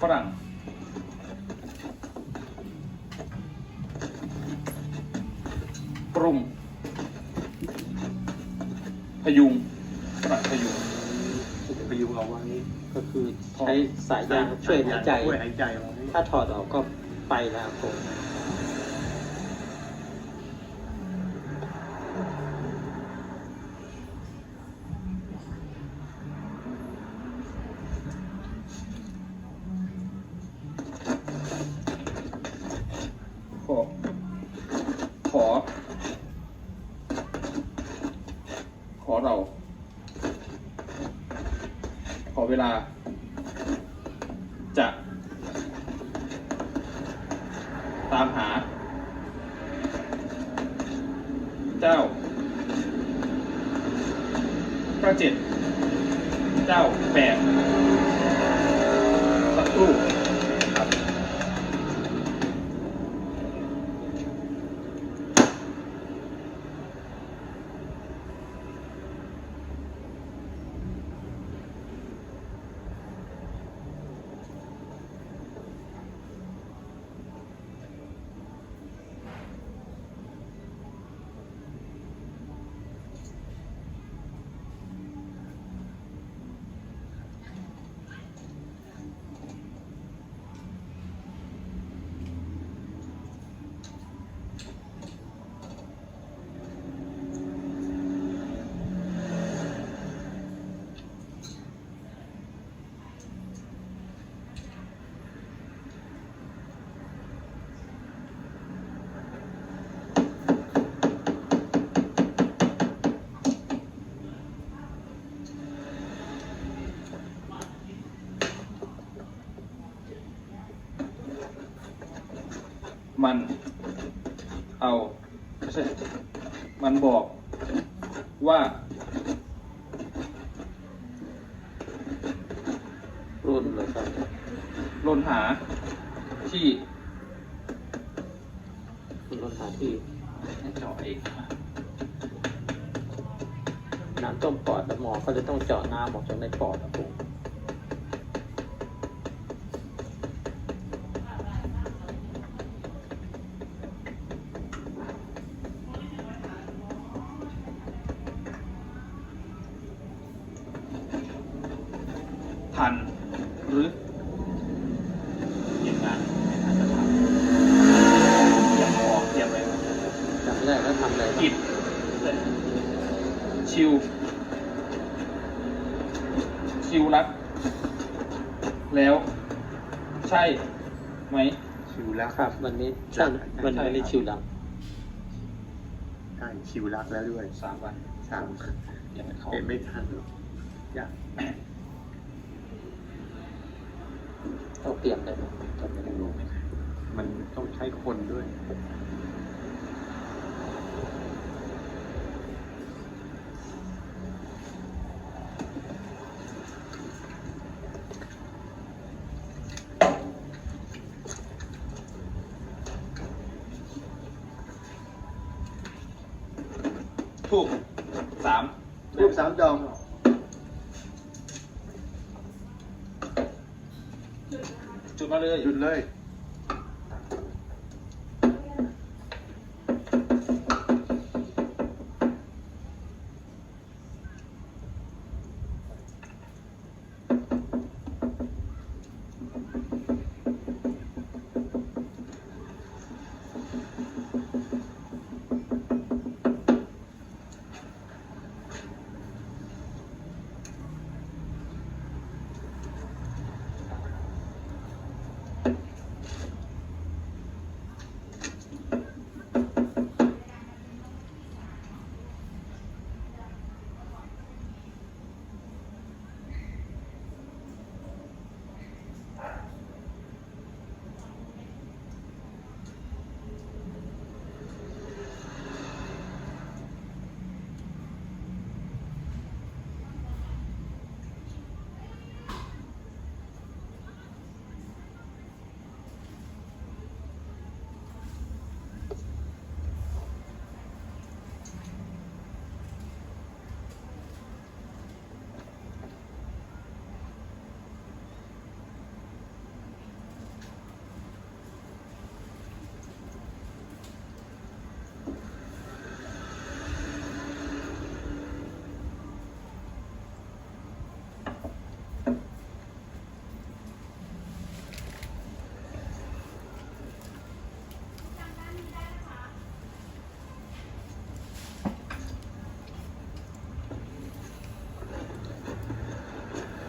ฝรั่งปรุงพยุงฝรั่งพยุงจะไปยุงเอาไว้ก็คือใช้สายยางช่วยหายใจ ช่วยหายใจเอาไว้ ถ้าถอดออกก็ไปแล้วครับผม เวลา จะ ตามหา เจ้า เจ้าเจ็ด เจ้าแปดสักครู่ครับ มันเอาไม่ใช่มันบอกว่า รุ่นเลยครับลนหาที่คุณรถหาที่ให้เจาะเองน้ำต้มปอดแล้วหมอก็เลยต้องเจาะน้ำออกจากในปอดครับผม ทัน หรือยังงานไม่ทันจะทำเตรียมออกเตรียมอะไร จำไม่ได้แล้วทำอะไรบ้าง กิดชิว ชิวรัด แล้ว ใช่ไหม ชิวรักครับ วันนี้ใช่วันนี้วันนี้ชิวดังใช่ชิวรักแล้วด้วยสามวันสามยังไม่เข้าเอ็ไม่ทันหรอกยากต้องเตรียมเลยไหมจำไม่ได้มันต้องใช้คนด้วย ถูกสามรูปสามดองจุดมาเลย หยุดเลย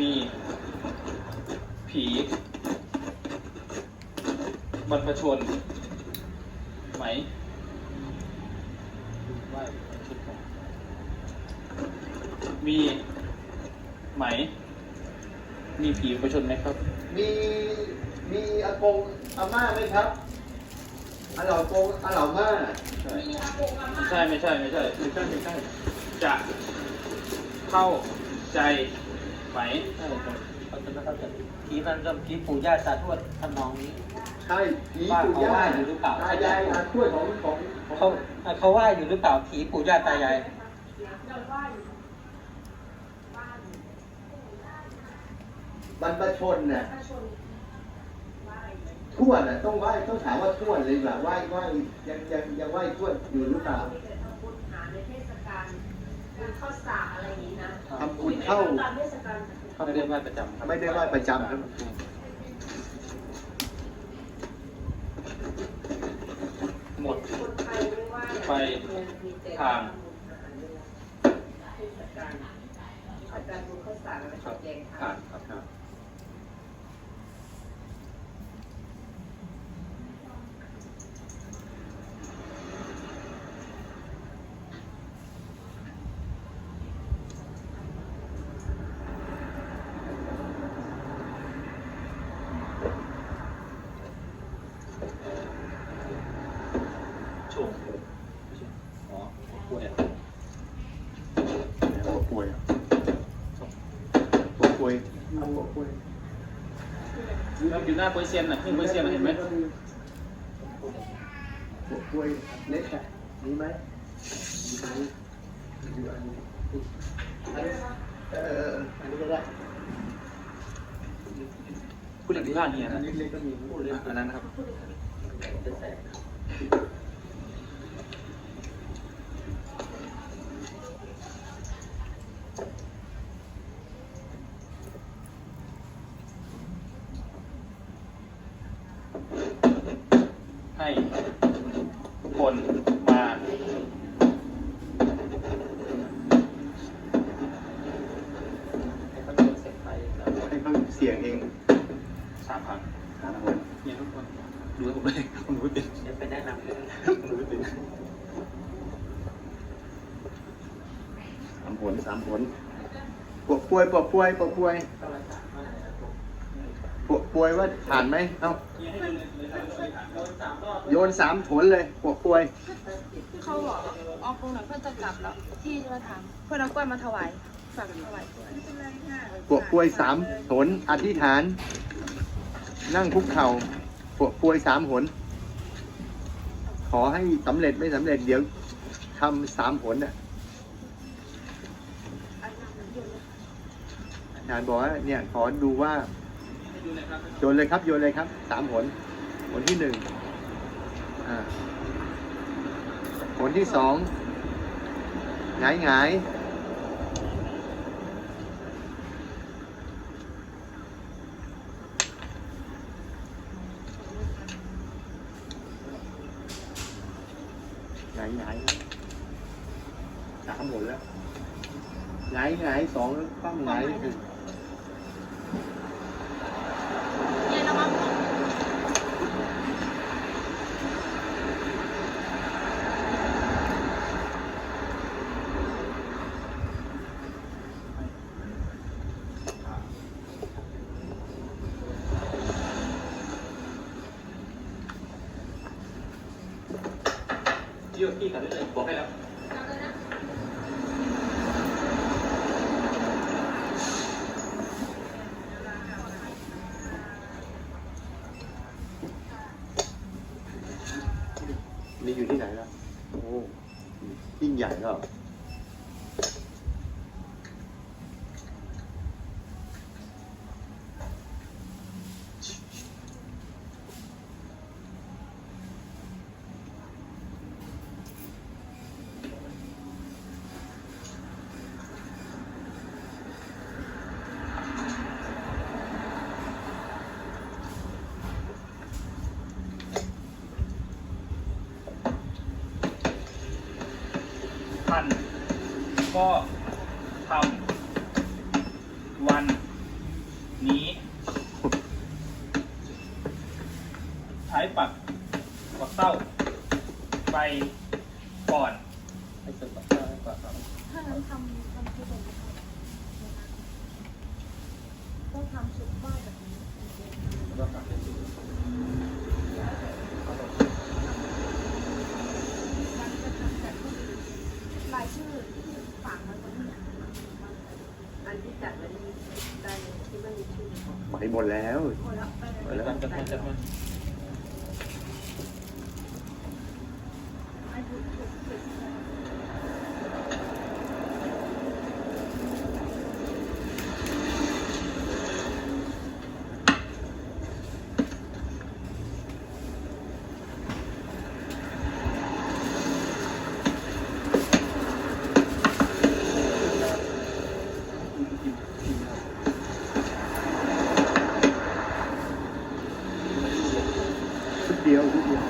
มี ผีบรรพชน ไหมว่าชุดของมีไหม มีผีบรรพชนไหมครับ มีมีอากงอาม่าไหมครับอาเหล่ากงอาเหล่าม่าใช่ไม่ใช่ไม่ใช่ไม่ใช่ไม่ใช่ไม่ใช่จะเข้าใจไห มใช่ครับเขาจะไม่เข้าใจผีมันจะผีปู่ย่าตาทวดทำนองนี้ ใช่ผีว่าปู่เขาย่าว่าอยู่หรือเปล่า ตายายอาทวดของของของเขาเขาว่าอยู่หรือเปล่าผีปู่ย่าตายายบรรพชนน่ะทวดน่ะต้องไหว้ต้องถามว่าทวดเลยแบบไหว้ไหว้ยังยังยังไหว้ทวดอยู่หรือเปล่า ในเทศกาลบุญ ข้าวสากอะไรอย่างนี้นะทำบุญเข้าตามเทศกาลเขาไม่ได้ว่าประจำครับไม่ได้ไหว้ประจำครับหมดคนไทยไม่ว่าไปทางเทศกาลเทศกาลบุญข้าวสากอะไรครับแดงผ่านครับครับ ช่วงอ๋อป่วย หัวป่วยอะหัวป่วยเอาหัวป่วย แล้วอยู่หน้าโปรเซียนน่ะขึ้นโปรเซียนน่ะเห็นไหมหัวป่วยเล็กอะมีไหมมีตรงนี้อยู่อันนี้เอออันนี้ก็ได้ผู้หญิงที่บ้านเนี่ยอันนะนี้เล็กก็มีพูดเลยอันนั้นนะครับ จะใส่ ให้คนมา ให้เขาโดนเสร็จไปแล้ว ให้เขาเสี่ยงเอง สามพันสามคนเนี่ยทุกคนดูให้ผมเลยผมรู้ติดเดี๋ยวไปแนะนำเลยผมรู้ติดสามผลสามผลปวกป่วยปวกป่วยปวกป่วยก็รักษามาปวกป่วยว่าผ่านไหมเอ้าโดนสามรอบโยนสามผลเลยปวกป่วยเขาบอกออกคงหน่อยเพื่อนจะกลับแล้วที่มาถามเพื่อนเอากล้วยมาถวายฝากถวายกล้วยปวกป่วยสามผลอธิษฐาน นั่งคุกเข่าปวกป่วยสามผลขอให้สำเร็จไม่สำเร็จเดี๋ยวทำสามผลน่ะอาจารย์บอกว่าเนี่ยขอดูว่าโยนเลยครับโยนเลยครับสามผลผลที่หนึ่งอ่าผลที่สองหงายหงายหงายหงายสามผลแล้วหงายหงายสองแล้วปั้มหงายหนึ่ง เนี่ยระวัง เยอะพี่กันได้เลยบอกให้แล้วนี่อยู่ที่ไหนล่ะโอ้ยิ่งใหญ่แล้วน นี้ ใช้ ปักปักเต้าไปก่อนไปสุดปักเต้าให้ก่อนครับถ้างั้นทำทำที่ผมต้องทำชุดบ้านแบบนี้แล้วก็ปักไปสุดมันจะทำแบบรายชื่อที่ฝากไว้ตรงนี้อันที่จัดมันมีได้ที่มันมีชื่อของไปหมดแล้วคนละไปหมดแล้วจัดมันจัดมัน ไอ้ทุกทุกทุก ชุดเดียวชุดเดียว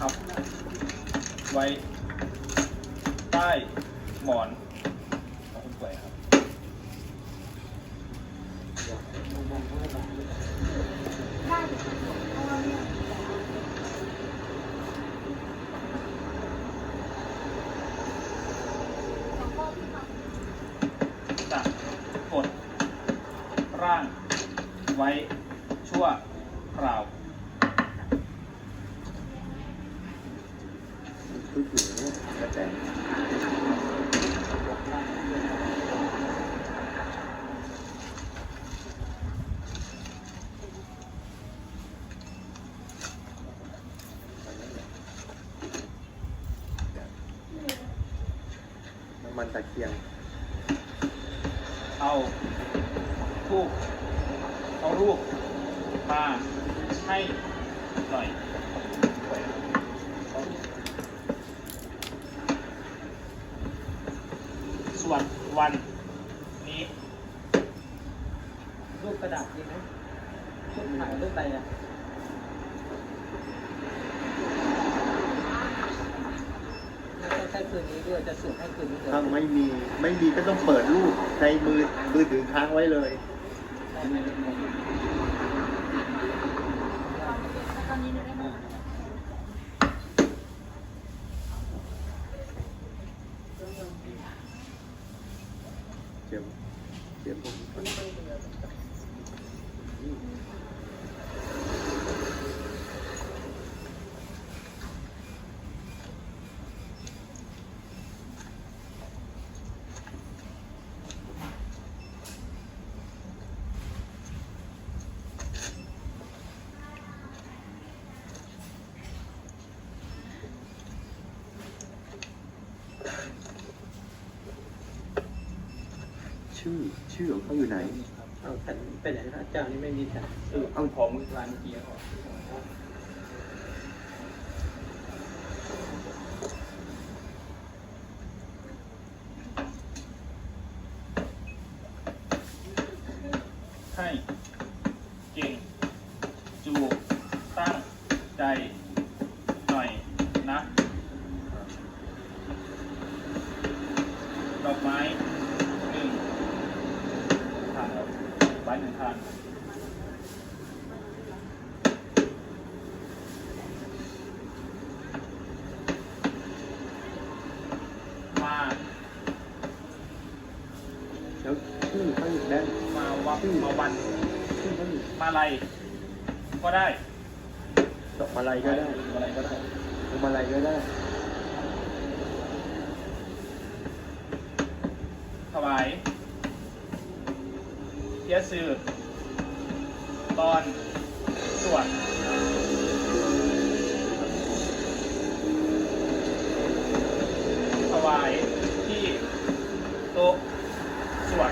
ครับ ไว้ ใต้หมอนของคุณป่วยครับ ได้เดี๋ยวเพราะว่าเนี่ยแล้วก็ทำ จะกดร่างไว้ชั่วคราว ชุดอยู่เนี่ยกระแตน้ำ มันตะเคียง เอาทูบเอารูปมาให้หน่อย ส่วนวันนี้ รูปกระดาษดีไหมรูปถ่ายรูปอะไรอะไม่ ใช่อจะสุดให้คืนนี้เลยถ้าไม่มีไม่มีก็ต้องเปิดรูปในมือมือถือค้างไว้เลยตอนนี้ได้ไหม เดี๋ยวเดี๋ยวผมก่อน ชื่อชื่อของเขาอยู่ไหน เอาแผ่นไปไหนนะเจ้านี่ไม่มีแผ่นคือเอาของมือวางเมื่อกี้ครับให้เก่ง จูตั้งใจ หน่อยนะ ดอกไม้หนึ่งทานครับไว้ หนึ่งทานมาแล้วชื่อเขาอยู่ด้านมาวับมาวันชื่อเขาอยู่มาลัยก็ได้ดอกมาลัยก็ได้อะไรก็ได้พวงมาลัยก็ได้ ถวายเทียน ยสื่อต อนสวดถวายที่โต๊ะสวด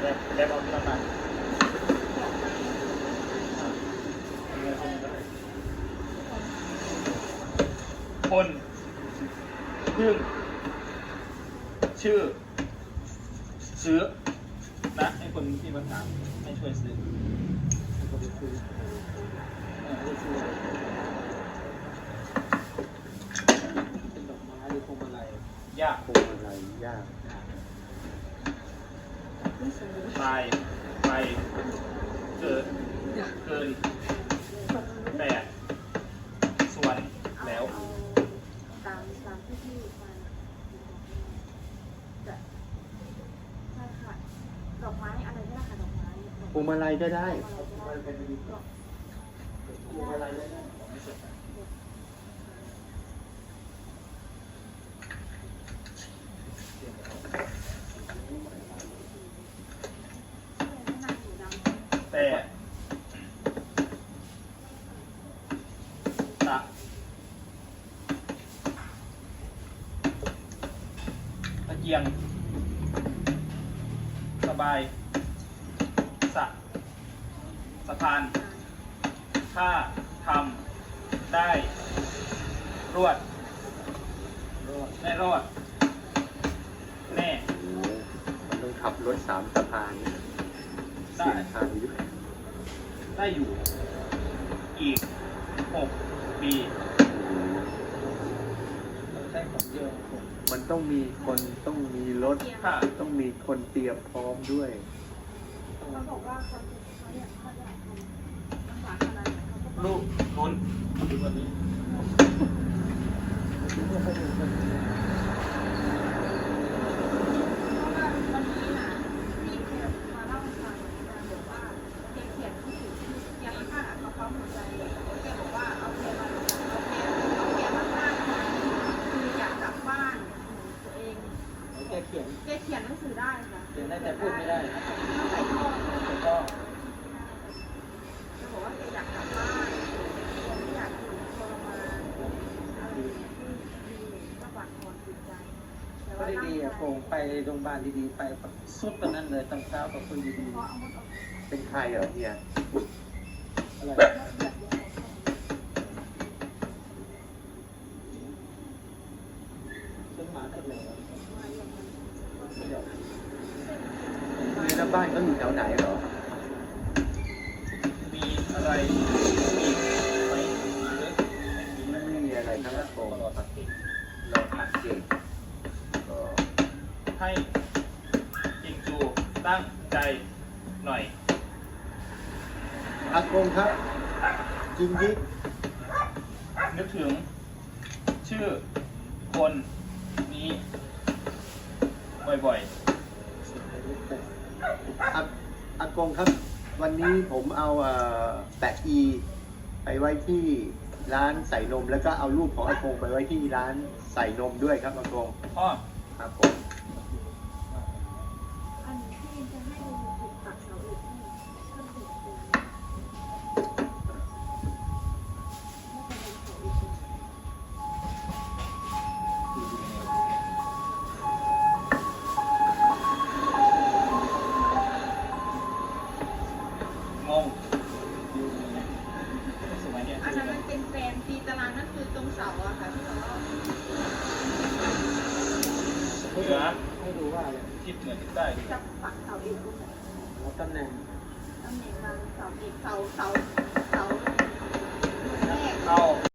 แบบแบบเอาประมาณคนพึ่ง ชื่อ ซื้อนะให้คนที่มาถามให้ช่วยซื้อเออให้ช่วย เป็นดอกไม้หรือพวงมาลัย ยากพวงมาลัยยากตายไปเกิดเกินแปดส่วนแล้วตามตามที่พี่มาจะใช่ค่ะดอกไม้อะไรก็ได้ค่ะดอกไม้พวงมาลัยก็ได้อะไรก็ได้พวงมาลัยได้ แต่ตะตะเกียง สบาย สะ สะพาน ถ้าทำได้ รวดรอดไม่รอด แน่ มันต้องขับรถสามสะพานนี่ ได้เสียงทางอยู่ได้อยู่ อีกหกปีเราใช้ของเยอะผมมันต้องมีคนต้องมีรถถ้าต้องมีคนเตรียมพร้อมด้วยเขาบอกว่าเขาเขาเนี่ยเขาจะทำภาษาอะไรเขาก็ลูกนุนดูวันนี้ ไม่ค่อยดูคน เพราะว่าวันนี้น่ะพี่แกมาเล่าให้ฟังแกบอกว่าแกเขียนที่แกมาฆ่าเขาเขาหัวใจแกบอกว่าเอาแกมาเอาแกเอาแกมาฆ่าคืออยากกลับบ้านตัวเอง แกเขียน แกเขียนหนังสือได้ค่ะ เขียนได้แต่พูดไม่ได้ ต้องใส่ท่อ แล้วก็ แกบอกว่าแกอยากกลับบ้านแกไม่อยากอยู่ทรมานอะไรอย่างเงี้ยที่ดีก็บั่นทอนจิตใจแต่ ก็ ว่าร่าง ดีๆ กา อะ ย คงไป โรงพยาบาลดีๆไปสุดตอนนั้นเลยตอนเช้ากับคนดีเพราะเอาหมดเอาเป็นใครเหรอเนี่ยๆอะไรเลือดเยอะขึ้นมาขึ้นเลยนี่แล้วบ้านเขาอยู่แถวไหนเหรอ มีอะไรอีกไหมหรือไม่มีไม่มีอะไรทั้งนั้นผมรอตัดสินเราอัดเก่งก็ ให้จิงจูตั้งใจหน่อย อากงครับจริงยิกนึกถึง ชื่อคนนี้ บ่อยอาอากงครับ วันนี้ผมเอาเอ่อแปะอีไปไว้ที่ร้านใส่นม แล้วก็เอารูปของอากงไปไว้ที่ร้านใส่นมด้วยครับอากงๆพ่อ ครับผม